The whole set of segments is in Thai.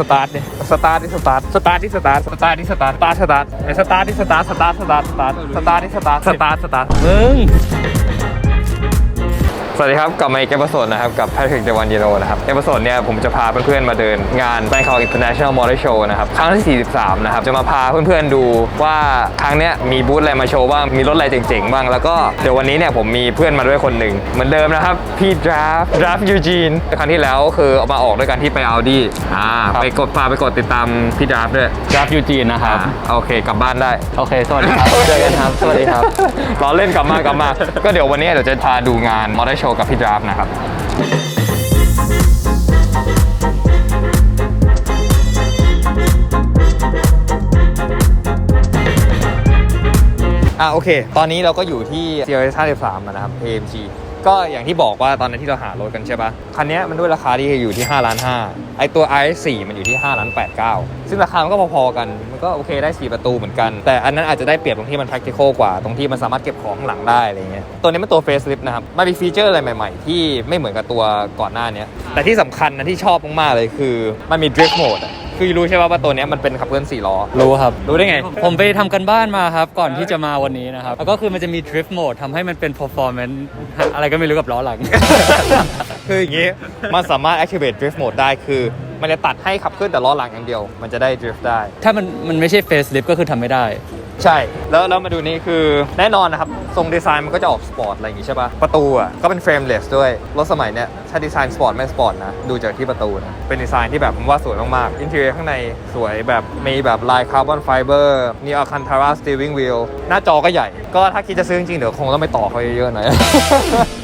สตาร์ทเนี่ยสตาร์ทที่สตาร์ทสตาร์ทที่สตาร์ทสตาร์ทที่สตาร์ทสตาร์ทสตาร์ทไอ้สตาร์ทที่สตาร์ทสตาร์ทสตาร์ทสตาร์ทสตาร์ทที่สตาร์ทสตาร์ทสตาร์ทมึง สวัสดีครับกลับมาอีกเอพิโซดนะครับกับ Patrick d e w a n y e r o นะครับเอพิโซดเนี่ยผมจะพาเพื่อนๆมาเดินงาน Bangkok International Motor Show นะครับครั้งที่ 43 นะครับ จะมาพาเพื่อนๆดูว่าครั้งเนี้ยมีบูธอะไรมาโชว์บ้าง มีรถอะไรเจ๋งๆบ้าง แล้วก็เดี๋ยววันนี้เนี่ยผมมีเพื่อนมาด้วยคนหนึ่งเหมือนเดิมนะครับพี่ Draft Draft Eugene ครั้งที่แล้วคือเอามาออกด้วยกันที่ไป Audi อ่าไปกดฝากไปกดติดตามพี่ Draft ด้วยกราฟยูจีนนะครับอ่าโอเค กลับบ้านได้โอเคสวัสดีครับเจอกันครับสวัสดีครับล้อเล่นกลับมากลับมาก็เดี๋ยววันนี้เดี๋ยวจะพาดูงานมอเตอร์โชว์กับพี่ดราฟนะครับอะโอเค ตอนนี้เราก็อยู่ที่ CLS 53นะครับ AMG ก็อย่างที่บอกว่าตอนนั้นที่เราหารถกันใช่ปะคันนี้มันด้วยราคาที่อยู่ที่5ล้าน5ไอตัว i4 มันอยู่ที่5ล้าน8 9 ซึ่งราคามันก็พอๆกัน มันก็โอเคได้ 4 ประตูเหมือนกัน แต่อันนั้นอาจจะได้เปรียบตรงที่มัน practical กว่า ตรงที่มันสามารถเก็บของหลังได้อะไรเงี้ย ตัวนี้เป็นตัว facelift นะครับ มันมีฟีเจอร์อะไรใหม่ๆ ที่ไม่เหมือนกับตัวก่อนหน้านี้ แต่ที่สำคัญนะที่ชอบมากๆเลยคือมันมี drift mode คือรู้ใช่ป่ะว่าตัวเนี้ยมันเป็นขับเคลื่อน4ล้อ รู้ครับ รู้ได้ไง ผมไปทำกันบ้านมาครับ ก่อนที่จะมาวันนี้นะครับ แล้วก็คือมันจะมี drift mode ทำให้มันเป็น performance อะไรก็ไม่รู้กับล้อหลัง คืออย่างนี้ มันสามารถ activate drift mode ได้คือ มันจะตัดให้ขับเคลื่อนแต่ล้อหลังอย่างเดียว มันจะได้ drift ได้ ถ้ามันมันไม่ใช่ facelift ก็คือทำไม่ได้ ใช่ แล้วแล้วมาดูนี่คือแน่นอนนะครับ ทรงดีไซน์มันก็จะออกสปอร์ตอะไรอย่างงี้ใช่ปะประตูอะก็เป็นเฟรมเลสด้วย รถสมัยเนี้ยถ้าดีไซน์สปอร์ตไม่สปอร์ตนะ ดูจากที่ประตูนะ เป็นดีไซน์ที่แบบผมว่าสวยมาก ๆ อินเทอร์ข้างในสวยแบบมีแบบลายคาร์บอนไฟเบอร์มีอัลคันทาราสตีวิ่งวีลหน้าจอก็ใหญ่ ก็ถ้าคิดจะซื้อจริงเดี๋ยวคงต้องไปต่อเขาเยอะๆหน่อย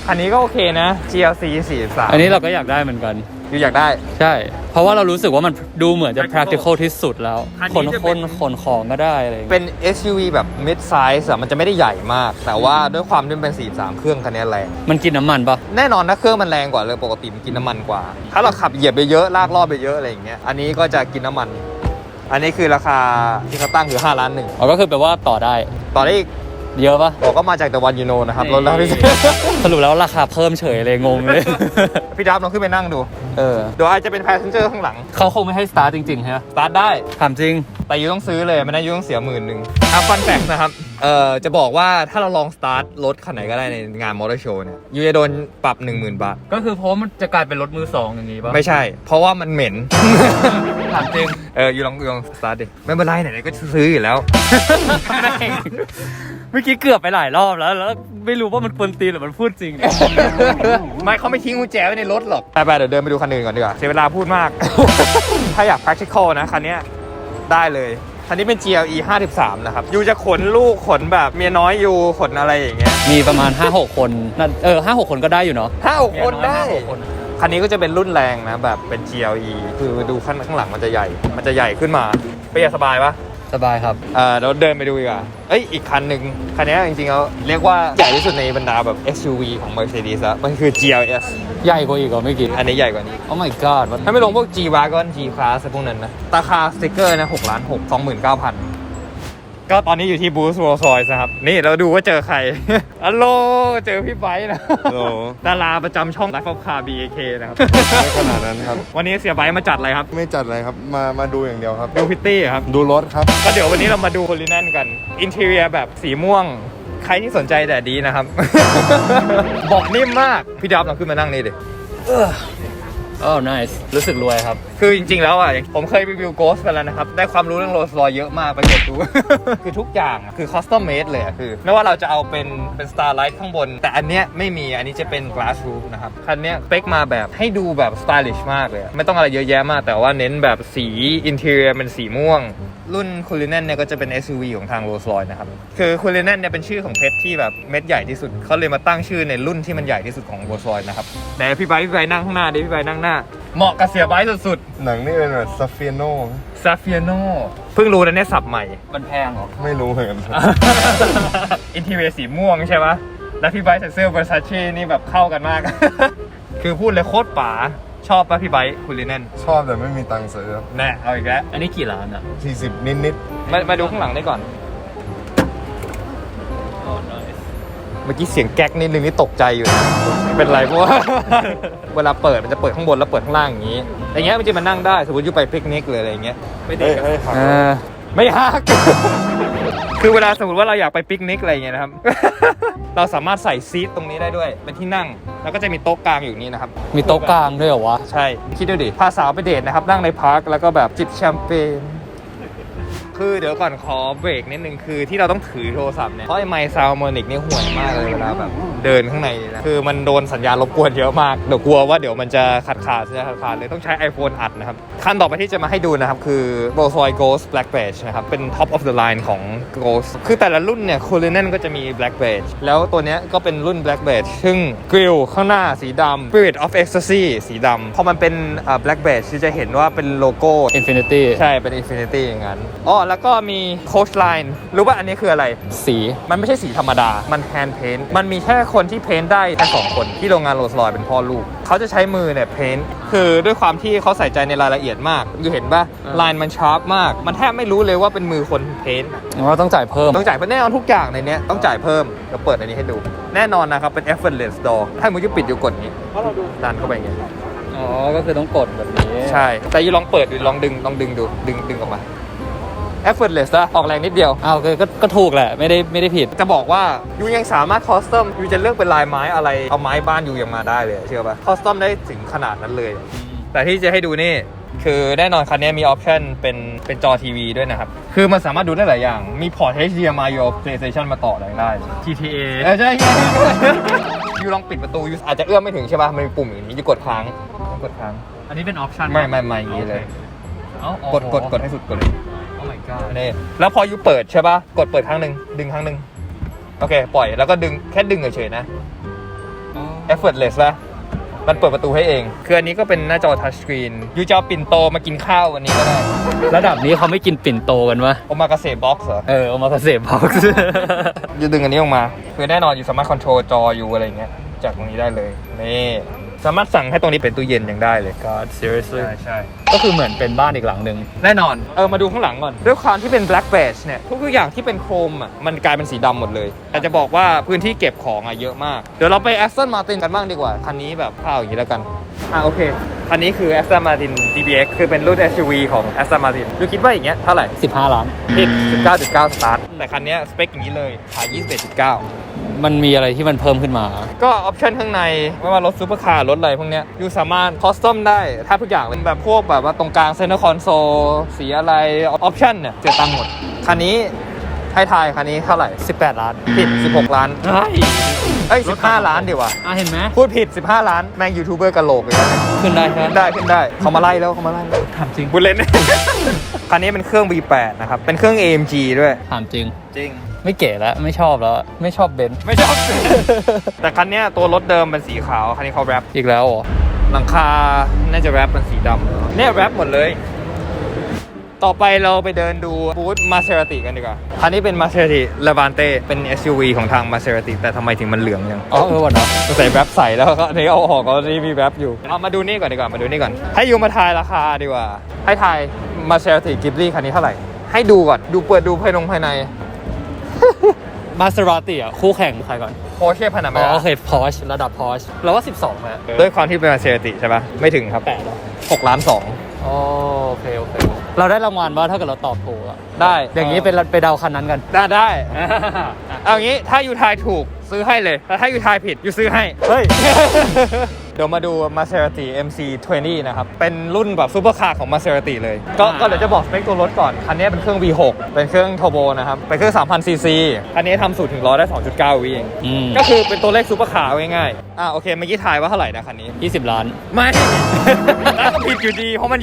คันนี้ก็โอเคนะ GLC 43อันนี้เราก็อยากได้เหมือนกัน ยู่อยากได้ ใช่ เพราะว่าเรารู้สึกว่ามันดูเหมือนจะ practical ที่สุดแล้วคันขนี้นจะคเป็น นขนของก็ได้อะไรอย่างเงี้ยเป็น SUV แบบ mid size อะมันจะไม่ได้ใหญ่มาก แต่ว่าด้วยความที่มันเป็น 43 เครื่องคันนี้แรง มันกินน้ำมันปะแน่นอนนะเครื่องมันแรงกว่าเลยปกติมันกินน้ำมันกว่า ถ้าเราขับเหยียบไปเยอะลากรอบไปเยอะอะไรอย่างเงี้ยอันนี้ก็จะกินน้ำมัน อันนี้คือราคาที่เขาตั้งคือ5ล้านหนึ่งอ๋อก็คือแปลว่าต่อได้ ต่อได้อีก เยอะปะบอกก็มาจาก The One You Know นะครับรถแล้วพี่สรุปแล้วราคาเพิ่มเฉยเลยงงเลย พี่ดับลองขึ้นไปนั่งดู เออเดี๋ยวอาจจะเป็น passenger ข้างหลัง เขาคงไม่ให้ start จริงๆใช่ไหมสตาร์ทได้ ถามจริง แต่ยูต้องซื้อเลยไม่ได้ยูต้องเสียหมื่นหนึ่งอะฟันแฟกนะครับ เอ่อ จะบอกว่าถ้าเราลองสตาร์ทรถคันไหนก็ได้ในงานมอเตอร์โชว์เนี่ยยูจะโดนปรับ 10,000 บาท ก็คือเพราะมันจะกลายเป็นรถมือสองอย่างนี้ป่ะไม่ใช่ เพราะว่ามันเหม็น ถามจริง เออยูลองยูลองสตาร์ทดิ ไม่เป็นไรไหนๆก็ซื้ออยู่แล้ว เมื่อกี้เกือบไปหลายรอบแล้ว แล้วไม่รู้ว่ามันควรตีนหรือมันพูดจริง ไม่เขาไม่ทิ้งกุญแจไว้ในรถหรอกไปไปๆเดี๋ยวเดินไปดูคันอื่นก่อนดีกว่า เสียเวลาพูดมาก ถ้าอยาก practical นะคันเนี้ยได้เลย คันนี้เป็น GLE 53 นะครับ ยูจะขนลูกขนแบบเมียน้อยยูขนอะไรอย่างเงี้ยมีประมาณ 5-6 คนนั่นเออห้าหกคนก็ได้อยู่เนาะ ห้าหกคนได้ห้าหกคน คันนี้ก็จะเป็นรุ่นแรงนะแบบเป็น GLE คือดูข้างข้างหลังมันจะใหญ่ มันจะใหญ่ขึ้นมาเปียสบายปะ สบายครับ เออเราเดินไปดูดีกว่าเอ้ย อีกคันหนึ่งคันนี้จริงๆแล้วเรียกว่าใหญ่ที่สุดในบรรดาแบบ SUV ของ Mercedes แล้วมันคือ GLS ใหญ่กว่าอีกเหรอไม่อกี่อันนี้ใหญ่กว่านี้ โอ้ my god มันถ้าไม่ลงพวก G Wagon G Class พวกนั้นนะราคาสติกเกอร์นะ6ล้าน6 29,000 ก็ตอนนี้อยู่ที่บูธโรลส์รอยส์นะครับ นี่เราดูว่าเจอใคร อัลโหลเจอพี่ไบร์ทนะโอ้ดาราประจำช่อง Life of Car BAK นะครับ ไม่ขนาดนั้นครับ วันนี้เสียไบร์ทมาจัดอะไรครับ ไม่จัดอะไรครับ มามาดูอย่างเดียวครับ ดูพิตตี้ครับ ดูรถครับ ก็เดี๋ยววันนี้เรามาดูโคลิแนนกัน อินเท i รียแบบสีม่วง ใครที่สนใจแต่ดีนะครับบอกนิ่มมาก พี่ดับลองขึ้นมานั่งนี่ดิโอ้ nice รู้สึกรวยครับ คือจริงๆแล้วอะผมเคยรีวิวโกสไปแล้วนะครับ ได้ความรู้เรื่องโรลส์รอยเยอะมากไปกดดู คือทุกอย่างอะคือคอสตอมเมดเลยอะคือไม่ว่าเราจะเอาเป็นเป็น Starlight ข้างบน แต่อันเนี้ยไม่มีอันนี้จะเป็น Glass Roof นะครับคันเนี้ยเป๊กมาแบบให้ดูแบบสไตลิชมากเลยไม่ต้องอะไรเยอะแยะมาก แต่ว่าเน้นแบบสีอินเท i รียเป็นสีม่วง รุ่นคูลิ n นเนี่ยก็จะเป็น SUV ของทาง Rolls Royce นะครับคือคูลิ n นเนี่ยเป็นชื่อของเพชรที่แบบเม็ดใหญ่ที่สุดเขาเลยมาตั้งชื่อในรุ่นที่มันใหญ่ที่สุดของ Rolls Royce นะครับไหนพี่ไบพี่ไบนั่งข้างหน้าดิพี่ไบนั่งหน้า เหมาะกับเสียไบร์ทสุดหนังนี่เป็นแบบซาเฟียโนๆซาเฟียโนเพิ่งรู้นะเนี่ยสับใหม่ มันแพงเหรอ ไม่รู้เหมือนกันครับอินทีเรียสีม่วงใช่ปะแล้วพี่ไบร์ทใส่เสื้อ Versace นี่แบบเข้ากันมาก คือพูดเลยโคตรป๋า ชอบปะพี่ไบร์ทคูลิ n นชอบแต่ไม่มีตังค์ซื้อครับแน่เอาอีกแล้ว อันนี้กี่ล้านอะสี่สิบนิดนิดมามาดูข้างหลังได้ก่อนโอ้ nice มื่อกี้เสียงแก๊กนิดนึงนี่ตกใจอยู่นะเป็นไรเพราะว่า เวลาเปิดมันจะเปิดข้างบนแล้วเปิดข้างล่างอย่างนี้อย่างเงี้ยมันจะมานั่งได้สมมติอยู่ไปปิกนิกหรืออะไรอย่างเงี้ยไม่ได้เฮ้ยเฮ้ยหักเออไม่ฮัก คือเวลาสมมติว่าเราอยากไปปิกนิกอะไรอย่างเงี้ยนะครับ เราสามารถใส่ซีทตรงนี้ได้ด้วยเป็นที่นั่งแล้วก็จะมีโต๊ะกลางอยู่นี่นะครับ มีโต๊ะกลางด้วยเหรอวะ ใช่ คิดดูดิ พาสาวไปเดทนะครับ นั่งในพาร์ค แล้วก็แบบจิบแชมเปญ คือเดี๋ยวก่อนขอเบรกนิดนึงคือที่เราต้องถือโทรศัพท์เนี่ยเพราะไอ้ไมค์ซาวมอนิกนี่ห่วยมากเลยเวลาแบบเดินข้างในนะคือมันโดนสัญญาณรบกวนเยอะมากเดี๋ยวกลัวว่าเดี๋ยวมันจะขาดขาดสัญญาณขาดขาดเลยต้องใช้ iPhone อัดนะครับ คันต่อไปที่จะมาให้ดูนะครับ คือ Rolls Royce Ghost Black Beige นะครับ เป็น top of the line ของ Ghost คือแต่ละรุ่นเนี่ย c u l i n a n ก็จะมี Black Beige แล้วตัวเนี้ยก็เป็นรุ่น Black Beige ซึ่งกริลข้างหน้าสีดำ Spirit of Ecstasy สีดำพอมันเป็นอ่า Black Beige ที่จะเห็นว่าเป็นโลโก้ Infinity ใช่เป็น Infinity อย่างนั้นอ๋อแล้วก็มี Coach Line รู้ว่าอันนี้คืออะไร สีมันไม่ใช่สีธรรมดา มันแฮนด์เพนมันมีแค่คนที่เพนได้แค่สองคนที่โรงงานโรลส์รอยเป็นพ่อลูก เขาจะใช้มือเนี่ยเพนคือด้วยความที่เขาใส่ใจในรายละเอียดมากอยู่เห็นป่ะลายมันชาร์ปมาก มันแทบไม่รู้เลยว่าเป็นมือคนเพนว่าต้องจ่ายเพิ่มต้องจ่ายเพิ่มแน่นอนทุกอย่างในเนี้ยต้องจ่ายเพิ่มเดี๋ยวเปิดอันนี้ให้ดู แน่นอนนะครับเป็น effortless door ถ้ามือจะปิดอยู่กดนี้ดันเข้าไปอย่างเงี้ยอ๋อ ก็คือต้องกดแบบนี้ ใช่ แต่ยูลองเปิดดูลองดึง ลองดึงดู ดึงดึงออกมา effortless นะออกแรงนิดเดียวอ้าวก็ก็ก็ถูกแหละ ไม่ได้ไม่ได้ผิด จะบอกว่ายูยังสามารถคอสตอมยูจะเลือกเป็นลายไม้อะไรเอาไม้บ้านยูยังมาได้เลยเชื่อปะคอสตอมได้ถึงขนาดนั้นเลย แต่ที่จะให้ดูนี่คือแน่นอนคันนี้มีออปชันเป็นเป็นจอทีวีด้วยนะครับ คือมันสามารถดูได้หลายอย่าง มีพอร์ต HDMI ยู PlayStation มาต่อได้ GTA เออใช่ใช่ยูลองปิดประตูยูอาจจะเอื้อมไม่ถึงใช่ปะมันมีปุ่มอย่างนี้ยูกดค้างกดค้าง อันนี้เป็นออปชั่นไม่ไม่ไม่อย่างนี้เลยกดกดกดให้สุดกดเลยโอ้ my god นี่แล้วพอยูเปิดใช่ปะกดเปิดครั้งหนึ่งดึงครั้งหนึ่งโอเค ปล่อยแล้วก็ดึงแค่ดึงเฉยๆนะ effortless ละมันเปิดประตูให้เอง คืออันนี้ก็เป็นหน้าจอทัชสกรีนยูจะเอาปิ่นโตมากินข้าววันนี้ก็ได้ ระดับนี้เขาไม่กินปิ่นโตกันวะ โอมากาเสะบ็อกซ์เหรอ เออเอามาเกษตรบ็อกซ์ยูดึงอันนี้ออกมา คือแน่นอนอยู่สามารถคอนโทรลจออยู่อะไรอย่างเงี้ย จากตรงนี้ได้เลย นี่ สามารถสั่งให้ตรงนี้เป็นตู้เย็นยังได้เลย God seriously ใช่ใช่ก็คือเหมือนเป็นบ้านอีกหลังหนึ่งแน่นอน เออมาดูข้างหลังก่อน ด้วยความที่เป็น black beige เนี่ยทุกๆอย่างที่เป็นโครมอะมันกลายเป็นสีดำหมดเลย แต่จะบอกว่าพื้นที่เก็บของอะเยอะมาก เดี๋ยวเราไป Aston Martin กันบ้างดีกว่า คันนี้แบบข้าวอย่างนี้แล้วกันอะโอเคคันนี้คือ Aston Martin DBX คือเป็นรุ่น SUV ของ Aston Martin ดูคิดว่าอย่างเงี้ยเท่าไหร่15 ล้านผิด19.9สตาร์ทแต่คันเนี้ยสเปคอย่างนี้เลยขาย21.9 มันมีอะไรที่มันเพิ่มขึ้นมา ก็ออปชันข้างในไม่ว่ารถซูเปอร์คาร์รถอะไรพวกเนี้ยยูสามารถคอสตอมได้ถ้าทุกอย่างเป็นแบบพวกแบบว่าตรงกลางเซนเตอร์คอนโซลสีอะไรออปชันเนี่ยเสียตังค์หมด คันนี้ให้ทายคันนี้เท่าไหร่ 18 ล้าน ผิด 16 ล้านใช่เอ้ย 15 ล้านดีกว่าอะเห็นไหมพูดผิด 15 ล้าน แม่งยูทูบเบอร์กะโหลกเลยนะขึ้นได้ใช่ไหมได้ขึ้นได้เขามาไล่แล้วเขามาไล่แล้วถามจริงบุญเล่นคันนี้เป็นเครื่อง V8 นะครับ เป็นเครื่อง AMG ด้วยถามจริง จริง ไม่เก๋แล้วไม่ชอบแล้วไม่ชอบเบนซ์ไม่ชอบ แต่คันเนี้ยตัวรถเดิมเป็นสีขาว คันนี้เขาแรปอีกแล้วเหรอหลังคา น่าจะแรปเป็นสีดำเนี่ยแรปหมดเลย ต่อไปเราไปเดินดูบูธมาเซราติกันดีกว่า คันนี้เป็นมาเซราติเลวานเต้เป็น SUV ของทางมาเซราติแต่ทำไมถึงมันเหลืองยังอ๋อเออวันเนาะใส่แรปใส่แล้วก็อันนี้เอาออกก็นี่มีแรปอยู่เอามาดูนี่ก่อนดีกว่ามาดูนี่ก่อน ให้ยูมาทายราคาดีกว่า ให้ทายมาเซราติกิบลี่คันนี้เท่าไหร่ ให้ดูก่อนดูเปิดดูภายในภายใน มาส e ราติอะคู่แข่งใครก่อนโคเช่พานาอ๋มาอโอเคพอชระดับพอชเราว่า 12นะด้วยความที่เป็นมาเซราติใช่ปะไม่ถึงครับแปดเหรอ6ล้านสอง อ๋อโอเคโอเค เราได้รางวัลว่าถ้าเกิดเราตอบถูกอะได้ อย่างนี้เป็นไปเดาคันนั้นกัน ได้ได้เอางี้ถ้ายูทายถูกซื้อให้เลยแต่ถ้ายูทายผิดยูซื้อให้ เฮ้ยเดี๋ยวมาดู Maserati MC20 นะครับ เป็นรุ่นแบบซูเปอร์คาร์ของ Maserati เลย ก็อ่าก็เดี๋ยวจะบอกสเปคตัวรถก่อน คันนี้เป็นเครื่อง V6 เป็นเครื่องโทโบนะครับ เป็นเครื่อง 3,000 ซีซี คันนี้ทำสูตรถึงร้อยได้ 2.9 วิเอง อืมก็คือเป็นตัวเลขซูเปอร์คาร์ง่ายๆอ่าโอเค เมื่อกี้ทายว่าเท่าไหร่นะคันนี้20ล้าน ไม่แล้วก็ผิดอยู่ดี เพราะมัน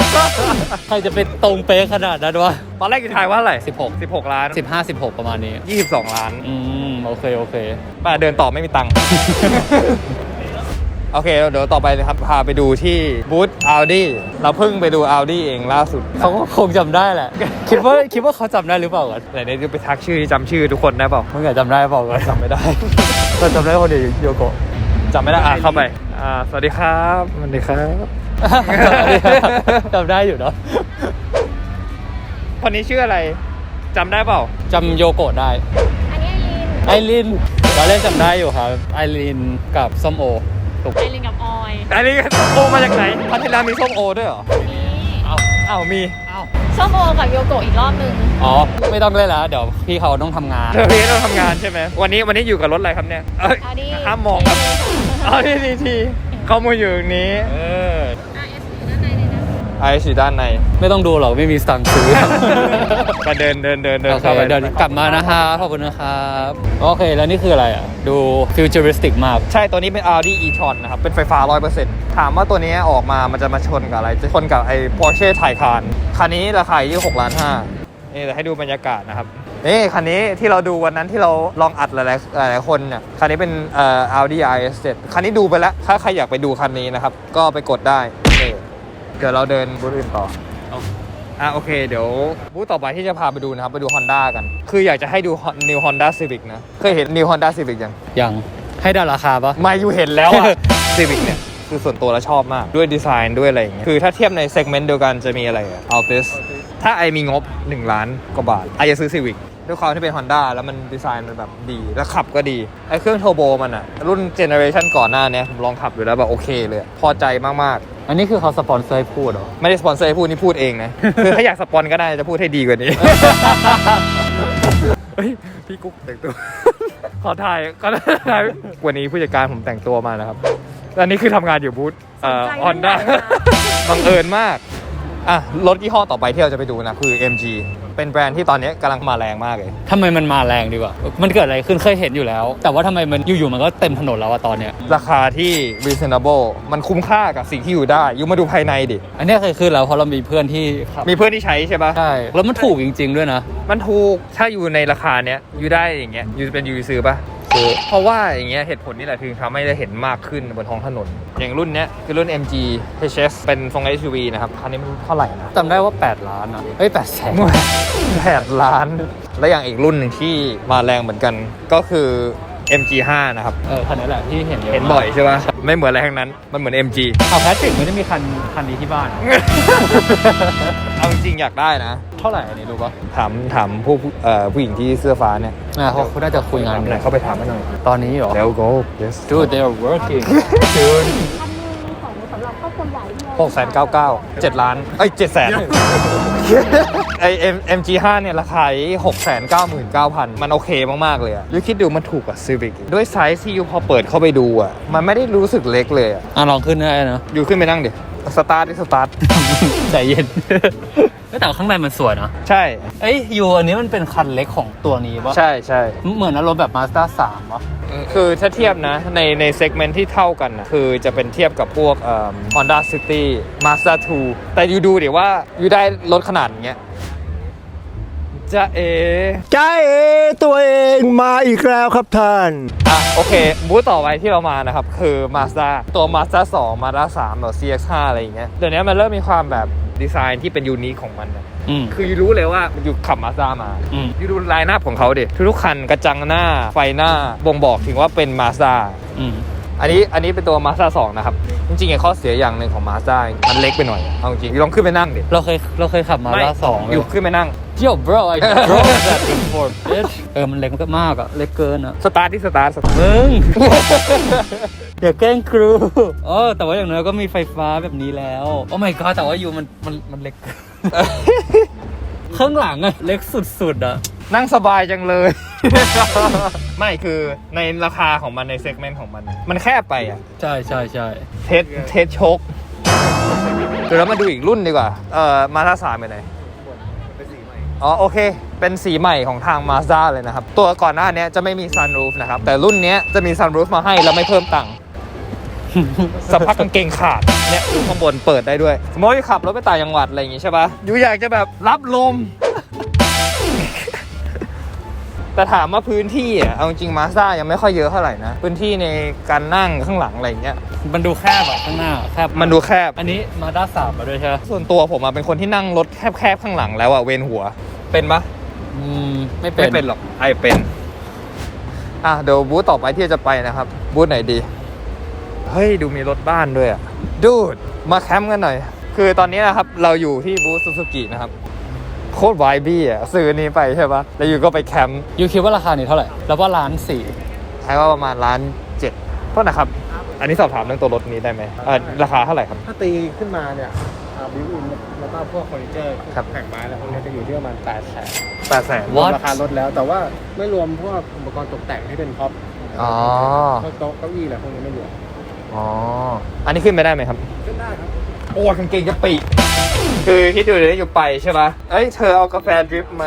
22 ใครจะไปตรงเป๊ะขนาดนั้นวะ ตอนแรกยูทายว่าเท่าไหร่16 16 ล้าน15 16ประมาณนี้ 22 ล้านอืม โอเค โอเคมาเดินต่อไม่มีตังค์ โอเค เดี๋ยวต่อไปเลยครับ พาไปดูที่บูธ Audi เราเพิ่งไปดู Audi เองล่าสุด เขาก็คงจำได้แหละ คิดว่าคิดว่าเขาจำได้หรือเปล่าก่อนไหนๆจะไปทักชื่อจำชื่อทุกคนได้เปล่ามึงอยากจำได้เปล่าก่อนจำไม่ได้ เราจำได้คนเดียวโยโกะ จำไม่ได้อะเข้าไปอ่าสวัสดีครับสวัสดีครับ จำได้อยู่เนาะคนนี้ชื่ออะไรจำได้เปล่า จำโยโกะได้ อันนี้ลินไอรินเเราเล่นจำได้อยู่ครับไอรีนกับส้มโอ ถูกไอรินกับออยอันนี้ส้มโอมาจากไหนพัทยามีส้มโอด้วยเหรอนี่เอาอ้าวมีเอาส้มโอกับโยโกะอีกรอบหนึ่งอ๋อไม่ต้องเล่นแล้วเดี๋ยวพี่เขาต้องทำงานเธอพี่ต้องทำงานใช่ไหมวันนี้วันนี้อยู่กับรถอะไรครับเนี่ยเอ้ยอาดีห้ามมองครับอ๋อนี่ทีทีเขามาอยู่ตรงนี้ ไออยู่ด้านใน ไม่ต้องดูหรอกไม่มีสตังค์ซื้อมาเดินเดินเดินเดินโอเคเข้าไปเดี๋ยวกลับมานะครับขอบคุณนะครับ โอเค แล้วนี่คืออะไรอะ ดูฟิวเจอริสติกมาก ใช่ตัวนี้เป็น Audi e-tron นะครับ เป็นไฟฟ้า 100%ถามว่าตัวนี้ออกมามันจะมาชนกับอะไร จะชนกับไอ้ Porsche Taycan คันนี้ราคาอยู่6ล้าน5นี่เดี๋ยวให้ดูบรรยากาศนะครับนี่คันนี้ที่เราดูวันนั้นที่เราลองอัดหลายๆหลายๆคนเนี่ยคันนี้เป็นเอ่อ Audi RS7 คันนี้ดูไปแล้ว ถ้าใครอยากไปดูคันนี้นะครับ ก็ไปกดได้นี่ เดี๋ยวเราเดินบูธอื่นต่ออะโอเค เดี๋ยวบูธต่อไปที่จะพาไปดูนะครับ ไปดู Honda กัน คืออยากจะให้ดู New Honda Civic นะ เคยเห็น New Honda Civic ยัง ยังให้ดาราคาปะมาอยู่เห็นแล้วอะ Civic เนี่ย คือส่วนตัวแล้วชอบมากด้วยดีไซน์ด้วยอะไรอย่างเงี้ยคือถ้าเทียบในเซกเมนต์เดียวกันจะมีอะไรอะ Altis ถ้าไอมีงบ 1 ล้านกว่าบาทไอจะซื้อ Civic ด้วยความที่เป็น Honda แล้วมันดีไซน์มันแบบดี แล้วขับก็ดี ไอเครื่องเทอร์โบมันอะรุ่นเจเนอเรชันก่อนหน้าเนี้ยผมลองขับอยู่แล้วแบบโอเคเลยอะพอใจมาก อันนี้คือเขาสปอนเซอร์ให้พูดเหรอ ๆ ไม่ได้สปอนเซอร์ให้พูดนี่พูดเองนะ คือถ้าอยากสปอนก็ได้จะพูดให้ดีกว่านี้ เฮ้ยพี่กุ๊กแต่งตัว ขอถ่ายก็ได้วันนี้ผู้จัดการผมแต่งตัวมานะครับอันนี้คือทำงานอยู่บูธเอ่อฮอนด้า บังเอิญมาก อะ รถยี่ห้อต่อไปที่เราจะไปดูนะ คือ MG เป็นแบรนด์ที่ตอนนี้กำลังมาแรงมากเลยทำไมมันมาแรงดีกว่ามันเกิดอะไรขึ้นเคยเห็นอยู่แล้ว แต่ว่าทำไมมันอยู่ๆมันก็เต็มถนนแล้วอะตอนเนี้ยราคาที่ reasonable มันคุ้มค่ากับสิ่งที่อยู่ได้อยู่มาดูภายในดิอันเนี้ยเคยขึ้นแล้วเพราะเรามีเพื่อนที่ขับมีเพื่อนที่ใช้ใช่ปะใช่แล้วมันถูกจริง ๆ ด้วยนะ มันถูกถ้าอยู่ในราคาเนี้ยอยู่ได้อย่างเงี้ยอยู่เป็นยูซื้อปะ คือเพราะว่าอย่างเงี้ยเหตุผลนี่แหละคือทำให้ได้เห็นมากขึ้นบนท้องถนน อย่างรุ่นเนี้ยคือรุ่น MG HS เป็นทรง SUV นะครับ คันนี้มันเท่าไหร่นะจำได้ว่า 8 ล้านนะเอ้ย8แสนแปดล้าน และอย่างอีกรุ่นหนึ่งที่มาแรงเหมือนกันก็คือ MG5 นะครับ เออคันนี้แหละที่เห็นเยอะเห็นบ่อยใช่ปะไม่เหมือนอะไรทั้งนั้น มันเหมือน MG เอาแพทริกไม่ได้มีคันคันนี้ที่บ้าน เอาจริงๆอยากได้นะ เท่าไหร่อันนี้รู้ปะถามถามผู้เอ่อผู้หญิงที่เสื้อฟ้าเนี่ยอ่าเขาเขาน่าจะคุยงานถามกันหน่อยเข้าไปถามให้หน่อย ตอนนี้เหรอแล้ว go yes Dude they are working dude ของสำหรับครอบครัวใหญ่ที่หกแสนเก้าเก้าเจ็ดล้านเอ้ยเจ็ดแสน ไอเอ็ม MG5 เนี่ยราคาหกแสนเก้าหมื่นเก้าพันมันโอเคมาก ๆ เลยอะยูคิดดูมันถูกกว่า Civic อีกด้วยไซส์ที่ยูพอเปิดเข้าไปดูอะมันไม่ได้รู้สึกเล็กเลยอะอะลองขึ้นได้นะยูขึ้นไปนั่งดิ สตาร์ทดิสตาร์ท ใจเย็นเอ้ยแต่ว่าข้างในมันสวยนะใช่ เอ้ยยูอันนี้มันเป็นคันเล็กของตัวนี้ปะใช่ใช่ เหมือนอารมณ์แบบ Mazda 3ปะคือถ้าเทียบนะในในเซกเมนต์ที่เท่ากันนะคือจะเป็นเทียบกับพวกเอ่อ Honda City Mazda 2แต่ยูดูเดี๋ยวว่ายูได้รถขนาดเนี้ย จะเอจ้าเอตัวเองมาอีกแล้วครับท่าน อะโอเค บูธต่อไปที่เรามานะครับ คือ Mazda ตัว Mazda 2 Mazda 3หรือ CX5 อะไรอย่างเงี้ยเดี๋ยวนี้มันเริ่มมีความแบบดีไซน์ที่เป็นยูนิคของมันนะอืม คือยูรู้เลยว่ายูขับ Mazda มาอืม ยูดูไลน์หน้าของเขาดิทุกๆคันกระจังหน้าไฟหน้าบ่งบอกถึงว่าเป็น Mazda อืม อันนี้อันนี้เป็นตัว Mazda 2 นะครับ จริงๆไอ้ข้อเสียอย่างหนึ่งของ Mazda มันเล็กไปหน่อย เอาจริงๆลองขึ้นไปนั่งดิเราเคยเราเคยขับ Mazda 2เลอยยู่ขึ้นไปนั่ง Yo bro I drove that before bitch เออมันเล็กมากอะเล็กเกินอะสตาร์ทที่สตาร์ทสตาร์ทมึง อย่าแกล้งครูเออแต่ว่าอย่างน้อยก็มีไฟฟ้าแบบนี้แล้วโอ้ my god แต่ว่ายูมันมันมันเล็กข้างหลังอะเล็กสุดๆอะนั่งสบายจังเลย ไม่คือในราคาของมันในเซกเมนต์ของมันมันแคบไปอะ ใช่ใช่ใช่เทสเทสโชคเดี๋ยวเรามาดูอีกรุ่นดีกว่า เอ่อมาท่าสามไปไหน อ๋อโอเค เป็นสีใหม่ของทาง Mazda เลยนะครับ ตัวก่อนหน้าเนี้ยจะไม่มี sunroof นะครับ แต่รุ่นเนี้ยจะมี sunroof มาให้แล้วไม่เพิ่มตังค์สภาพกางเกงขาดเนี่ยดูข้างบนเปิดได้ด้วย สมมติว่าขับรถไปต่างจังหวัดอะไรอย่างงี้ใช่ปะยูอยากจะแบบรับลม แต่ถามว่าพื้นที่อะเอาจริงมาซ่ายังไม่ค่อยเยอะเท่าไหร่นะ พื้นที่ในการนั่งข้างหลังอะไรอย่างเงี้ย มันดูแคบอะข้างหน้าแคบมันดูแคบ อันนี้มาด้าสามมาด้วยใช่ไหมส่วนตัวผมอะเป็นคนที่นั่งรถแคบๆข้างหลังแล้วอะเวียนหัว เป็นปะอืมไม่เป็นไม่เป็นหรอกไอเป็นอะเดี๋ยวบูธต่อไปที่จะไปนะครับ บูธไหนดี เฮ้ย ดูมีรถบ้านด้วยอะดูดมาแคมป์กันหน่อย คือตอนนี้นะครับ เราอยู่ที่บูธซูซูกินะครับ โคตรไวบี้อะซื้อนี้ไปใช่ปะแล้วอยู่ก็ไปแคมป์ยูคิดว่าราคานี้เท่าไหร่ แล้วว่าล้านสี่ท้ายว่าประมาณล้านเจ็ดโทษนะครับ อันนี้สอบถามเรื่องตัวรถนี้ได้ไหมเอ่อราคาเท่าไหร่ครับ ถ้าตีขึ้นมาเนี่ย บิวอินแล้วก็พวกเฟอร์นิเจอร์ครับ แผงไม้อะไรพวกนี้จะอยู่ที่ประมาณ8แสนแปดแสนรวม What? ราคารถแล้วแต่ว่าไม่รวมพวกอุปกรณ์ตกแต่งที่เป็นท็อปอ๋อ พวกโต๊ะเก้าอี้อะไรพวกนี้ไม่รวมอ๋อ อันนี้ขึ้นไปได้ไหมครับ ขึ้นได้ครับโอ้กางเกงจะปีกคือคิดดูเลยอยู่ไปใช่ปะเอ้ย เธอเอากาแฟดริปไหม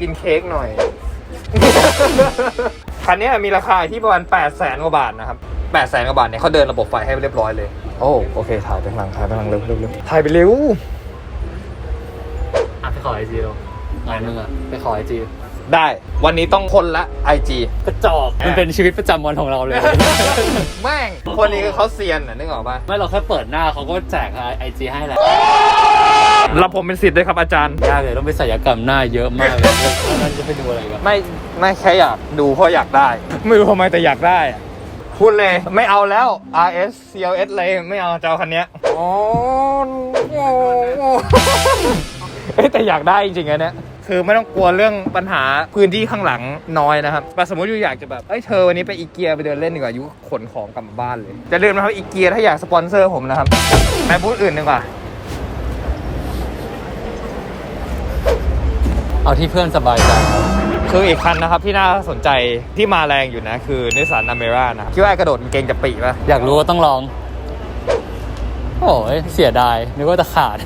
กินเค้กหน่อย คันนี้มีราคาที่ประมาณ8 0 0แสนกว่าบาทนะครับ8 0 0แสนกว่าบาทเนี่ยเขาเดินระบบไฟให้เรียบร้อยเลย โอ้โอเคถ่ายไปข้างหลังถ่ายไปข้างหลังเร็วเร็วเร็วถ่ายไปเร็วอะไปขอไอจีเรางานมึงอะไปขอไอจีได้ วันนี้ต้องคนละ IG กระจอกมันเป็นชีวิตประจำวันของเราเลย แม่ง คนนี้คือเขาเซียนน่ะนึกออกปะไม่เราแค่เปิดหน้าเขาก็แจกไอจีให้แหละรับผมเป็นสิทธิ์ด้วยครับอาจารย์ ยากเลยต้องไปศัลยกรรมหน้าเยอะมากเลยแล้วนั่นจะไปดูอะไรกันไม่ไม่แค่อยากดูเพราะอยากได้ ไม่รู้ทำไมแต่อยากได้อะ พูดเลยไม่เอาแล้ว RS CLS เลยไม่เอาจะเอาคันเนี้ยอ๋อเอ้ยแต่อยากได้จริงๆอันเนี้ยคือไม่ต้องกลัวเรื่องปัญหาพื้นที่ข้างหลังน้อยนะครับแต่สมมติอยู่อยากจะแบบเอ้ยเธอวันนี้ไปอีเกียไปเดินเล่นดีกว่ายุขนของกลับมาบ้านเลยจะเดินมาทำอีเกียถ้าอยากสปอนเซอร์ผมนะครับไปบูธอื่นดีกว่า เอาที่เพื่อนสบายใจ คืออีกคันนะครับที่น่าสนใจที่มาแรงอยู่นะ คือนิสสันอเมร่านะครับคิดว่าไอ้กระโดดกางเกงจะปีป่ะอยากรู้ก็ต้องลอง โอ้ยเสียดายนึกว่าจะขาด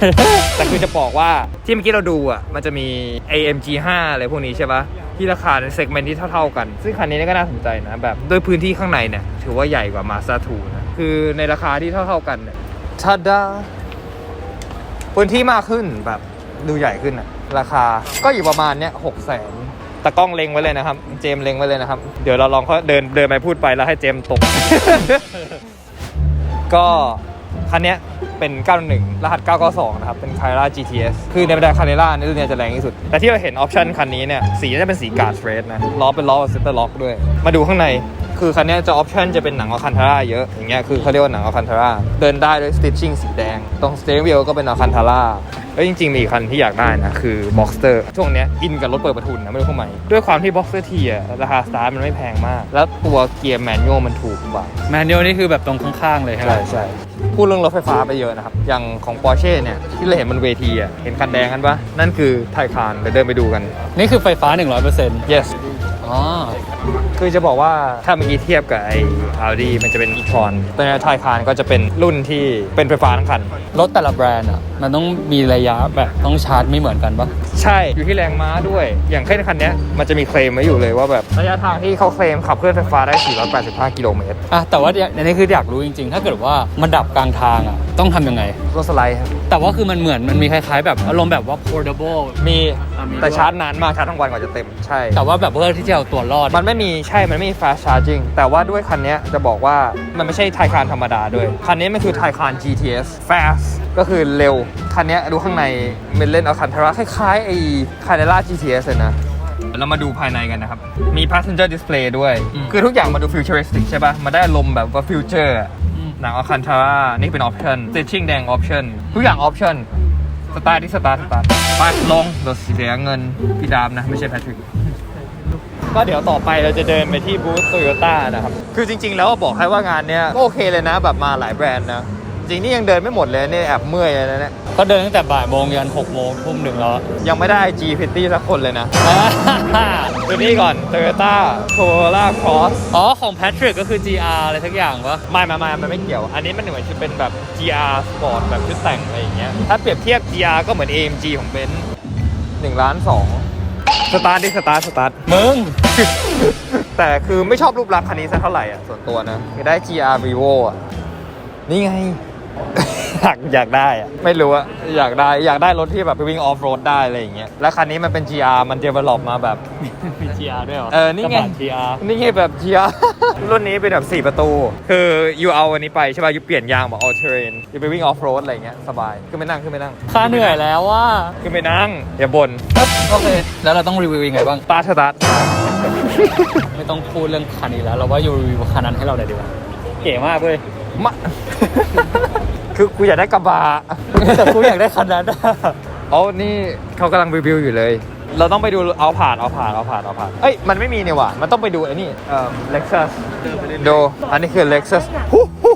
แต่คือจะบอกว่าที่เมื่อกี้เราดูอะมันจะมี AMG 5อะไรพวกนี้ใช่ปะที่ราคาในเซกเมนต์ที่เท่าๆกัน ซึ่งคันนี้ก็น่าสนใจนะแบบด้วยพื้นที่ข้างในเนี่ยถือว่าใหญ่กว่า Mazda 2นะคือในราคาที่เท่าๆกันเนี่ยทาดาพื้นที่มากขึ้นแบบดูใหญ่ขึ้นอะราคาก็อยู่ประมาณเนี้ยหกแสน ต่กล้องเล็งไว้เลยนะครับ เจมเล็งไว้เลยนะครับ เดี๋ยวเราลองเขาเดินเดินไปพูดไปแล้วให้เจมตก ก็คันนี้เป็น 91 รหัส 992 นะครับ เป็น c a r r a GTS คือในบรรดาคา r r a ในรุ่นเนี้ยจะแรงที่สุด แต่ที่เราเห็นออปชันคันนี้เนี่ย สีจะเป็นสีกาดเฟรสนะ ล้อเป็นล้อเซนเตอร์ล็อกด้วย มาดูข้างใน คือคันนี้จะออปชันจะเป็นหนังอคันทาร่าเยอะ อย่างเงี้ย คือเขาเรียกว่าหนังอคันทาร่า เดินได้ด้วยสติชชิ่งสีแดง ตรงสเตอร์ i ว w ก็เป็นอคันทาร่า แล้วจริงๆมีอีกคันที่อยากได้นะคือ Boxster ช่วงเนี้ยอินกับรถเปิดประทุนนะไม่รู้ทำไมด้วยความที่ Boxster T อะราคาสตาร์ทมันไม่แพงมาก แล้วตัวเกียร์แมนนวลมันถูกกว่า แมนนวลนี่คือแบบตรงข้างๆเลยใช่ไหมใช่ใช่พูดเรื่องรถไฟฟ้าไปเยอะนะครับ อย่างของ Porsche เนี่ยที่เราเห็นบนเวทีอะเห็นคันแดงกันปะนั่นคือไทคานเดี๋ยวเดินไปดูกัน นี่คือไฟฟ้า 100% yes อ๋อ คือจะบอกว่าถ้าเมื่อกี้เทียบกับไอ้ Audi มันจะเป็น e-tron ตัวนี้ไทคานก็จะเป็นรุ่นที่เป็นไฟฟ้าทั้งคัน รถแต่ละแบรนด์อะ มันต้องมีระยะแบบต้องชาร์จไม่เหมือนกันปะใช่อยู่ที่แรงม้าด้วย อย่างเช่นคันเนี้ยมันจะมีเคลมไว้อยู่เลยว่าแบบระยะทางที่เขาเคลมขับเคลื่อนไฟฟ้าได้ 485 กิโลเมตรอะแต่ว่าอันนี้คืออยากรู้จริงๆ ถ้าเกิดว่ามันดับกลางทางอะต้องทำยังไง รถสไลด์ครับแต่ว่าคือมันเหมือนมันมีคล้ายๆ แบบอารมณ์แบบว่า portable มีอะมีแต่ด้วยชาร์จนานมากชาร์จทั้งวันกว่าจะเต็มใช่ แต่ว่าแบบเพื่อที่จะเอาตัวรอด มันไม่มีใช่ มันไม่มี fast charging แต่ว่าด้วยคันเนี้ยจะบอกว่ามันไม่ใช่ไทคานธรรมดาด้วย คันนี้มันคือไทคาน GTS fast ก็คือเร็ว คันเนี้ยดูข้างในเป็นเล่นเอาคันทาระคล้ายๆไอ้คาเนล่า GTS เลยนะ เรามาดูภายในกันนะครับ มี passenger display ด้วย อืม คือทุกอย่างมาดู futuristic ใช่ปะมาได้อารมณ์แบบว่า future อะอืมหนังเอาคันทาร่านี่เป็น option stitching แดง option ทุกอย่าง option สตาร์ทที่สตาร์ทสตาร์ทไปลงเดี๋ยวเสียเงินพี่ดามนะ ไม่ใช่แพทริก ก็เดี๋ยวต่อไปเราจะเดินไปที่บูธโตโยต้านะครับ คือจริง ๆ แล้วบอกให้ว่างานเนี้ยก็โอเคเลยนะแบบมาหลายแบรนด์นะ จริงนี่ยังเดินไม่หมดเลยเนี่ยแอบเมื่อยเลยนะเนี่ย ก็เดินตั้งแต่บ่ายโมงยันหกโมงทุ่มหนึ่งแล้ว ยังไม่ได้ G พิตตี้สักคนเลยนะ ดูนี่ก่อน Toyota Corolla Cross อ๋อ ของแพทริกก็คือ GR อะไรทักอย่างปะไม่ไม่ไม่มันไม่เกี่ยว อันนี้มันเหมือนจะเป็นแบบ GR Sport แบบชุดแต่งอะไรอย่างเงี้ย ถ้าเปรียบเทียบ GR ก็เหมือน AMG ของเบนซ์หนึ่งล้านสองสตาร์ทดิสตาร์ทสตาร์ทมึง แต่คือไม่ชอบรูปลักษณ์คันนี้สักเท่าไหร่อะส่วนตัวนะคือได้ GR Vivo อะ นี่ไง อยากอยากได้อะไม่รู้อะอยากได้อยากได้รถที่แบบไปวิ่งออฟโรดได้อะไรอย่างเงี้ยแล้วคันนี้มันเป็น GR มันเดเวลลอปมาแบบ มี GR ด้วยเหรอเออนี่ไงกระบะ GR นี่ไงแบบ GR รุ่นนี้เป็นแบบ4 ประตู คือยูเอาอันนี้ไปใช่ป่ะยูเปลี่ยนยางแบบ all terrain ยูไปวิ่งออฟโรดอะไรอย่างเงี้ยสบายขึ้นไปนั่งขึ้นไปนั่งค่าเหนื่อยแล้วว่าขึ้นไปนั่งอย่าบ่นโอเคแล้วเราต้องรีวิวยังไงบ้างตาร์ทสตาร์ทไม่ต้องพูดเรื่องคันนี้แล้ว เราว่าอยู่รีวิวคันนั้นให้เราเลยดีกว่าเก๋มากเลยมา คือกูอยากได้กระบะแต่กูอยากได้คันนั้นอะอ๋อนี่เขากำลังรีวิวอยู่เลย เราต้องไปดูเอาผ่านเอาผ่านเอาผ่านเอาผ่านเอ้ยมันไม่มีเนี่ยว่ะมันต้องไปดูไอ้นี่เอ่อ Lexus ดูอันนี้คือ Lexus ฮู้ฮู้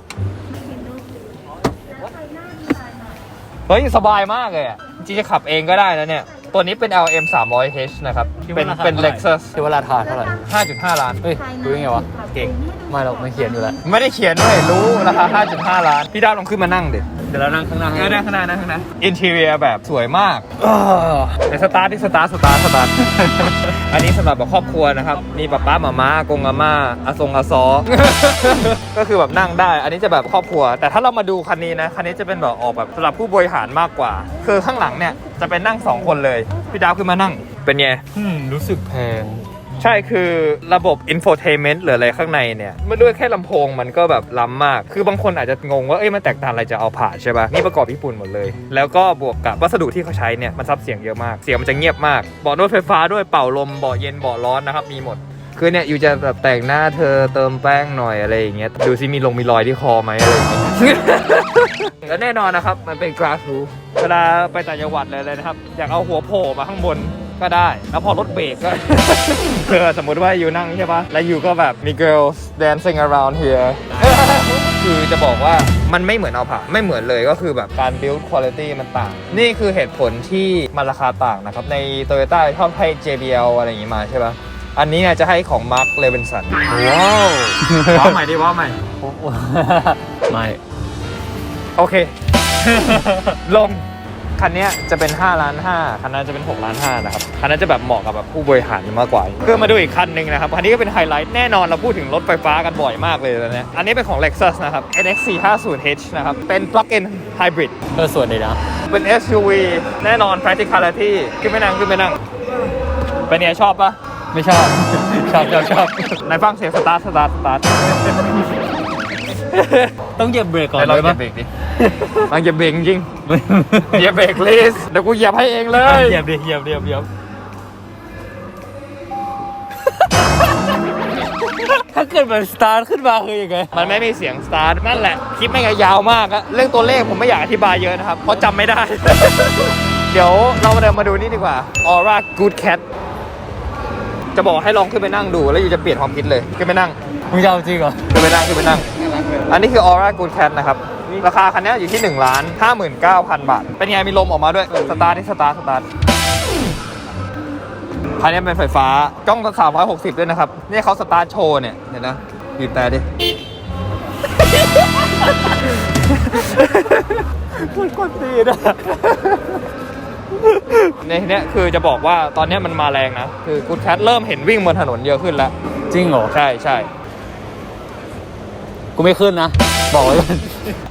เฮ้ยสบายมากเลยอะจริงๆจะขับเองก็ได้นะเนี่ย ตัวนี้เป็น LM 300H นะครับเป็นเป็น Lexus ที่ว่าราคาเท่าไหร่ 5.5 ล้าน เฮ้ยรู้ยังไงวะ เก่ง ไม่หรอกไม่เขียนอยู่แล้ว ไม่ได้เขียนด้วยรู้ราคา 5.5 ล้าน พี่ดาวลองขึ้นมานั่งดิเดี๋ยวเรานั่งข้างหน้าเออนั่งข้างหน้านั่งข้างหน้าอินทีเรียแบบสวยมากในสตาร์ทที่สตาร์ทสตาร์ทสตาร์ทอันนี้สำหรับแบบครอบครัวนะครับมีป๊าป๊าหมาม้ากงอาม่าอาซงอาซอก็คือแบบนั่งได้ อันนี้จะแบบครอบครัว แต่ถ้าเรามาดูคันนี้นะคันนี้จะเป็นแบบออกแบบสำหรับผู้บริหารมากกว่า คือข้างหลังเนี่ยจะเป็นนั่งสองคนเลย พี่ดาวขึ้นมานั่งเป็นไงอืมรู้สึกแพง ใช่คือระบบ infotainment หรืออะไรข้างในเนี่ยไม่ด้วยแค่ลำโพงมันก็แบบล้ำมาก คือบางคนอาจจะงงว่าเอ้ยมันแตกต่างอะไรจะเอาผ่าใช่ปะนี่ประกอบญี่ปุ่นหมดเลย แล้วก็บวกกับวัสดุที่เขาใช้เนี่ยมันซับเสียงเยอะมากเสียงมันจะเงียบมากเบาะนวดไฟฟ้าด้วยเป่าลมเบาะเย็นเบาะร้อนนะครับมีหมด คือเนี่ยอยู่จะแบบแต่งหน้าเธอเติมแป้งหน่อยอะไรอย่างเงี้ยดูซิมีลงมีรอยที่คอไหมอะไรอย่างเงี้ย และแน่นอนนะครับมันเป็น glass roof เวลาไปต่างจังหวัดเลยเลยนะครับอยากเอาหัวโผล่มาข้างบน ก็ได้ แล้วพอรถเบรกก็เธอสมมุติว่าอยู่นั่งใช่ปะแล้วอยู่ก็แบบมี girls dancing around here คือจะบอกว่ามันไม่เหมือนเอาผ่าไม่เหมือนเลยก็คือแบบการ build quality มันต่าง นี่คือเหตุผลที่มันราคาต่างนะครับ ใน Toyota ชอบให้ JBL อะไรอย่างงี้มาใช่ปะอันนี้เนี่ยจะให้ของ Mark Levinson ว้าวว้าวใหม่ดิว้าวใหม่ ไม่ โอเค ลง คันเนี้ยจะเป็น5ล้าน5คันนั้นจะเป็น6ล้าน5นะครับ คันนั้นจะแบบเหมาะกับแบบผู้บริหารมากกว่าคือมาดูอีกคันหนึ่งนะครับ คันนี้ก็เป็นไฮไลท์แน่นอนเราพูดถึงรถไฟฟ้ากันบ่อยมากเลยนะเนี่ย อันนี้เป็นของ Lexus นะครับ NX 450H นะครับ เป็น plug-in hybrid เออส่วนเลยนะ เป็น SUV แน่นอน practicality ขึ้นไม่นั่งขึ้นไม่นั่ง เป็นไงชอบปะไม่ชอบ ชอบชอบชอบไหนฟังเสียงสตาร์ทสตาร์ทสตาร์ท ต้องเหยียบเบรกก่อนไหนลองเลยเหยีปะยบเบรกดิลองเหยียบเบรกจริงเหยียบเบรกเลสเดี๋ยวกูเหยียบให้เองเลยเหยียบดิเหยียบเหยียบเหยียบถ้าเกิดมันสตาร์ทขึ้นมาคือยังไง มันไม่มีเสียงสตาร์ทนั่นแหละ คลิปไม่งยาวมากอะเรื่องตัวเลขผมไม่อยากอธิบายเยอะนะครับ เพราะจำไม่ได้ เดี๋ยวเรามาเดินมาดูนี่ดีกว่า Aura Good Cat จะบอกให้ลองขึ้นไปนั่งดู แล้วอยู่จะเปลี่ยนความคิดเลย ขึ้นไปนั่ง มึงจะเอาจริงเหรอ ขึ้นไปนั่งขึ้นไปนั่ง อันนี้คือ Aura Good Cat นะครับ ราคาคันนี้อยู่ที่1ล้าน59,000 บาท เป็นไงมีลมออกมาด้วย สตาร์ทที่สตาร์ทสตาร์ทคันนี้เป็นไฟฟ้ากล้อง360ด้วยนะครับ นี่เขาสตาร์ทโชว์เนี่ยเห็นนะบีบแต่ดิมันกดตีนะในเนี้ยคือจะบอกว่าตอนเนี้ยมันมาแรงนะ คือกูดแคทเริ่มเห็นวิ่งบนถนนเยอะขึ้นแล้ว จริงเหรอ ใช่ใช่ กูไม่ขึ้นนะ บอกไว้ก่อน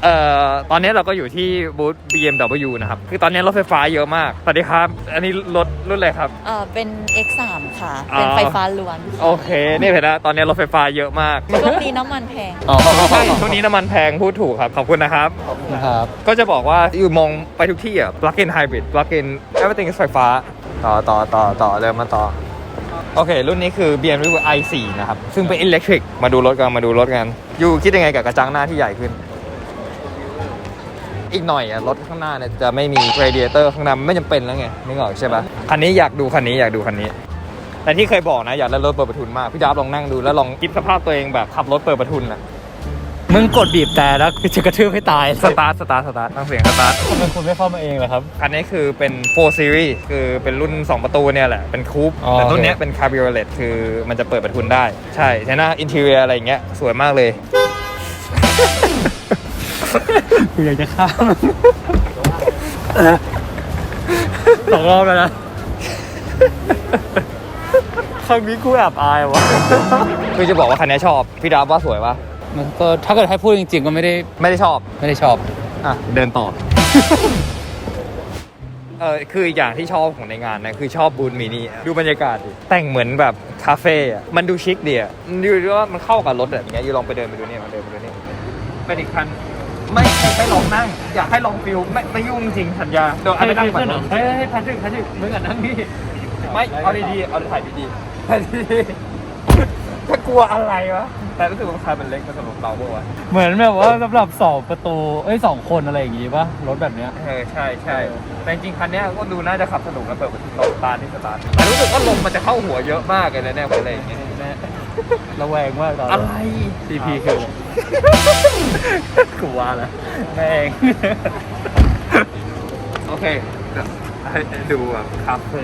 เอ่อตอนนี้เราก็อยู่ที่บูธ BMW นะครับ คือตอนนี้รถไฟฟ้าเยอะมาก สวัสดีครับ อันนี้รถรุ่นอะไรครับ เอ่อเป็น X3 ค่ะอ๋อเป็นไฟฟ้าล้วนโอเค นี่เห็นนะตอนนี้รถไฟฟ้าเยอะมากช่วงนี้น้ำมันแพง อ๋อใช่ช่วงนี้น้ำมันแพงพูดถูกครับ ขอบคุณนะครับ ครับ ก็จะบอกว่าอยู่มองไปทุกที่อะ plug-in hybrid plug-in everything is ไฟฟ้า ต่อต่อต่อต่อเดินมาต่อ โอเค รุ่นนี้คือ BMW i4 นะครับ ซึ่งเป็นอิเล็กทริกมาดูรถกัน มาดูรถกัน อยู่คิดยังไงกับกระจังหน้าที่ใหญ่ขึ้น อีกหน่อยอะรถข้างหน้าเนี่ยจะไม่มี radiator ข้างหน้าไม่จำเป็นแล้วไงนึกออกใช่ปะคันนี้อยากดูคันนี้อยากดูคันนี้แต่ที่เคยบอกนะอยากได้รถเปิดประทุนมากพี่จ๊าบลองนั่งดูแล้วลองคิดสภาพตัวเองแบบขับรถเปิดประทุนอะ มึงกดบีบแต่แล้วจะกระทืบให้ตายสตาร์ทสตาร์ทสตาร์ทฟังเสียงสตาร์ททำไมคุณไม่เข้ามาเองล่ะครับคันนี้คือเป็น 4 Series คือเป็นรุ่น 2 ประตูเนี่ยแหละ เป็นคูปอ๋อแต่รุ่นโอเคเนี้ยเป็นคา b ิ o เลตคือมันจะเปิดประทุนได้ ใช่ใช่นะอินเท i รียอะไรอย่างเงี้ยสวยมากเลย กูอยากจะข้ามสองรอบแล้วนะครั้งนี้กูแอบอายวะคือจะบอกว่าคันนี้ชอบ พี่ดาบว่าสวยปะ มันก็ถ้าเกิดให้พูดจริง ๆ ก็ไม่ได้ไม่ได้ชอบ ไม่ได้ชอบ อะ เดินต่อ เออคืออีกอย่างที่ชอบของในงานนะ คือชอบบูธมินิอะดูบรรยากาศดิแต่งเหมือนแบบคาเฟ่อะมันดูชิคดีอะดูว่ามันเข้ากับรถอะอย่างเงี้ยอยู่ลองไปเดินไปดูนี่มาเดินไปดูนี่เป็นอีกคันไม่ไม่ลองนั่ง อยากให้ลองฟิลไม่ไม่ยุ่งจริงสัญญาเดี๋ยวเอาไปนั่งก่อนเฮ้ยเฮ้ยพันจึงพันจึงมึงอะนั่งนี่ไม่เอาดีๆเอาถ่ายดีๆถ่ายดี ถ้ากลัวอะไรวะ แต่รู้สึกว่าคาร์มันเล็กมาสำหรับเราปะวะเหมือนแบบว่าสำหรับสองประตู เอ้ยสองคนอะไรอย่างงี้ป่ะ รถแบบเนี้ย เออใช่ใช่แต่จริงๆคันเนี้ยก็ดูน่าจะขับสนุกนะเปิดประตูลมตาร์ทที่สตาร์ทแต่รู้สึกว่าลมมันจะเข้าหัวเยอะมากเลยนะเนี่ยอะไรอย่างเงี้ยระแวงมากตอนอะไรทีพีคือกูว่าแล้วแม่งโอเคเดี๋ยวให้ดูแบบคาเฟ่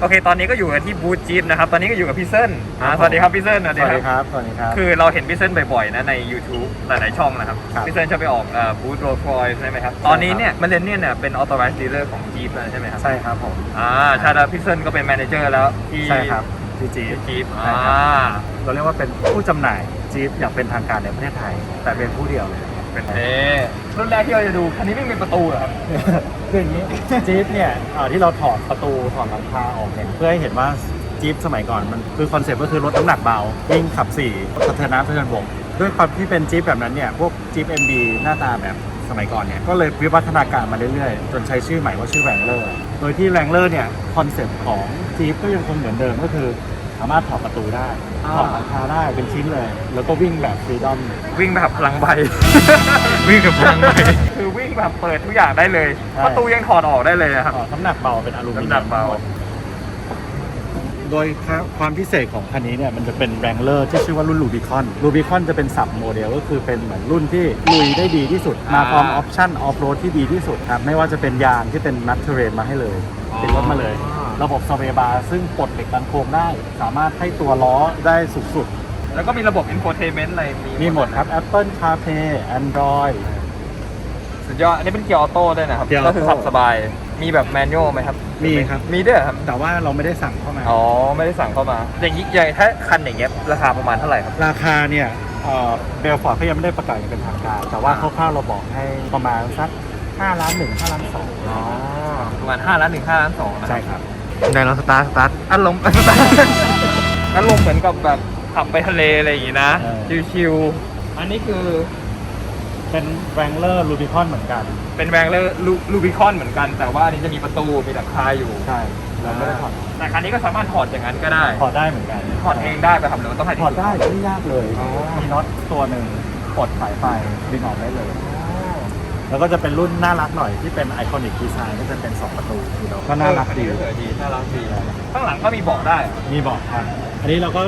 โอเค ตอนนี้ก็อยู่กันที่บูธจีปนะครับ ตอนนี้ก็อยู่กับพี่เส้นอ่าสวัสดีครับพี่เส้นสวัสดีครับ สวัสดีครับ คือเราเห็นพี่เส้นบ่อยๆนะใน YouTube หลายๆช่องนะครับ ครับพี่เส้นจะไปออกบูธโรลส์รอยใช่ไหมครับ ตอนนี้เนี่ยมาเลนเนี่ยเนี่ยเป็น authorized dealer ของ Jeep แล้วใช่ไหมครับ ใช่ครับผม อ่าใช่แล้วพี่เส้นก็เป็น manager แล้วที่ใช่ครับพีจีที่ Jeep ใช่อ่า ครับ เราเรียกว่าเป็นผู้จำหน่ายจี๊ปอย่างเป็นทางการในประเทศไทย แต่เป็นผู้เดียวเลย เป็นเอรุ่นแรกที่เราจะดูคันนี้ไม่มีประตูเหรอครับ คืออย่างนี้จี๊ปเนี่ยเอ่อที่เราถอดประตูถอดหลังคาออกเนี่ยเพื่อให้เห็นว่าจี๊ปสมัยก่อนมันคือคอนเซ็ปต์ก็คือลดน้ำหนักเบาวิ่งขับสี่สะเทือนน้ำสะเทือนบกด้วยความที่เป็นจี๊ปแบบนั้นเนี่ยพวกจี๊ป MB หน้าตาแบบสมัยก่อนเนี่ยก็เลยวิวัฒนาการมาเรื่อยๆ จนใช้ชื่อใหม่ว่าชื่อแรงเลอร์โดยที่แรงเลอร์เนี่ยคอนเซ็ปต์ของจี๊ปก็ยังคงเหมือนเดิมก็คือ สามารถถอดประตูได้อ่า ถอดหลังคาได้เป็นชิ้นเลย แล้วก็วิ่งแบบฟรีดอมวิ่งแบบพลังใบ วิ่งกับพลังใบคือวิ่งแบบเปิดทุกอย่างได้เลยใช่ประตูยังถอดออกได้เลยอะครับอ๋อน้ำหนักเบาเป็นอลูมิเนียมน้ำหนักเบา โดยความพิเศษของคันนี้เนี่ยมันจะเป็นแรงเลอร์ที่ชื่อว่ารุ่นลูบิคอนลูบิคอนจะเป็นสับโมเดลก็คือเป็นเหมือนรุ่นที่ลุยได้ดีที่สุด มาพร้อมออ่าอปชั่นออฟโรดที่ดีที่สุดครับไม่ว่าจะเป็นยางที่เป็นนัทเทเรนมาให้เลย อ๋อเป็นรถมาเลย ระบบสเวบาร์ซึ่งปลดเหล็กดันโครงได้ สามารถให้ตัวล้อได้สูงสุด แล้วก็มีระบบ infotainment อะไรมีหมดครับ Apple CarPlay Android สุดยอด อันนี้เป็นเกียร์ออโต้ด้วยนะครับ เกียร์ออก็โต้คือขับสบาย มีแบบแมนนวลไหมครับ มีครับ มีด้วยเหรอครับ แต่ว่าเราไม่ได้สั่งเข้ามา อ๋อ ไม่ได้สั่งเข้ามา อย่างนี้ใหญ่ถ้าคันอย่างเงี้ยราคาประมาณเท่าไหร่ครับ ราคาเนี่ยเบลฟอร์ดเขายังไม่ได้ประกาศอย่างเป็นทางการ แต่ว่าคร่าวๆเราบอกให้ประมาณสัก5ล้านหนึ่ง5ล้านสองอ๋อ ประมาณ5ล้านหนึ่ง5ล้านสองนะใช่ครับได้แล้วสตาร์ทสตาร์ทอารมณ์สตาร์ทอารมณ์เหมือนกับแบบขับไปทะเลอะไรอย่างงี้นะ เออ ชิวๆ อันนี้คือเป็นแรงเลอร์ลูบิคอนเหมือนกัน เป็นแวงเลอร์ลูบิคอนเหมือนกัน แต่ว่าอันนี้จะมีประตูมีหลังคาอยู่ใช่เราไม่ได้ถอดแต่คันนี้ก็สามารถถอดอย่างนั้นก็ได้ ถอดได้เหมือนกันถอดเองได้ไปครับหรือว่าต้องให้ ถอดได้ไม่ยากเลย อ๋อ มีน็อตตัวหนึ่งปลดสายไฟดึงออกได้เลย แล้วก็จะเป็นรุ่นน่ารักหน่อยที่เป็นไอคอนิกดีไซน์ก็จะเป็น 2 ประตูทีเดียวก็น่ารักดี เออดีน่ารักดีข้างหลังก็มีเบาะได้เหรอมีเบอกครับ อันนี้เราก็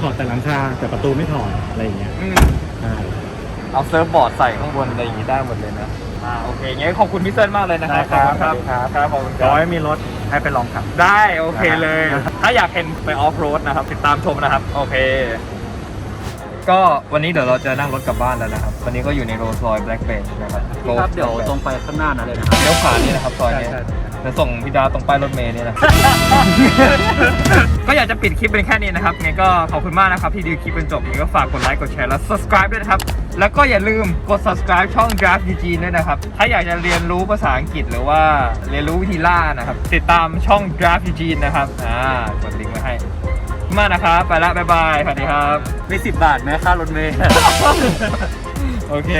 ถอดแต่หลังคาแต่ประตูไม่ถอดอะไรอย่างเงี้ยอืมใช่เอาเซิร์ฟบอร์ดใส่ข้างบนอะไรอย่างงี้ได้หมดเลยนะอ่าโอเคงั้นขอบคุณพี่เซิร์นมากเลยนะครับได้ครับขอณครับครับขอบคุณคเดี๋ยวรับไว้มีรถให้ไปลองขับ ได้โอเคเลยนะครับถ้าอยากเห็นไปออฟโรดนะครับ ติดตามชมนะครับ โอเค ก็วันนี้เดี๋ยวเราจะนั่งรถกลับบ้านแล้วนะครับ วันนี้ก็อยู่ในโรลส์รอยแบล็กเบนนะครับครับเดี๋ยวตรงไปข้างหน้านั่นเลยนะครับเลี้ยวขวานี่นะครับซอยนี้ใช่ใช่จะส่งพี่ดาวตรงป้ายรถเมล์นี่นะก็อยากจะปิดคลิปเป็นแค่นี้นะครับงั้นก็ขอบคุณมากนะครับที่ดูคลิปจนจบยังก็ฝากกดไลค์กดแชร์และ subscribe ด้วยนะครับ แล้วก็อย่าลืมกด subscribe ช่อง Draft DG ด้วยนะครับ ถ้าอยากจะเรียนรู้ภาษาอังกฤษหรือว่าเรียนรู้วิธีล่านะครับ ติดตามช่อง Draft DG นะครับ อ่ากดลิงก์ไว้ให้ขอบคุณ มากนะครับ ไปละบ๊ายบายสวัสดีครับมีสิบบาทไหมค่ารถเมล์ โอเค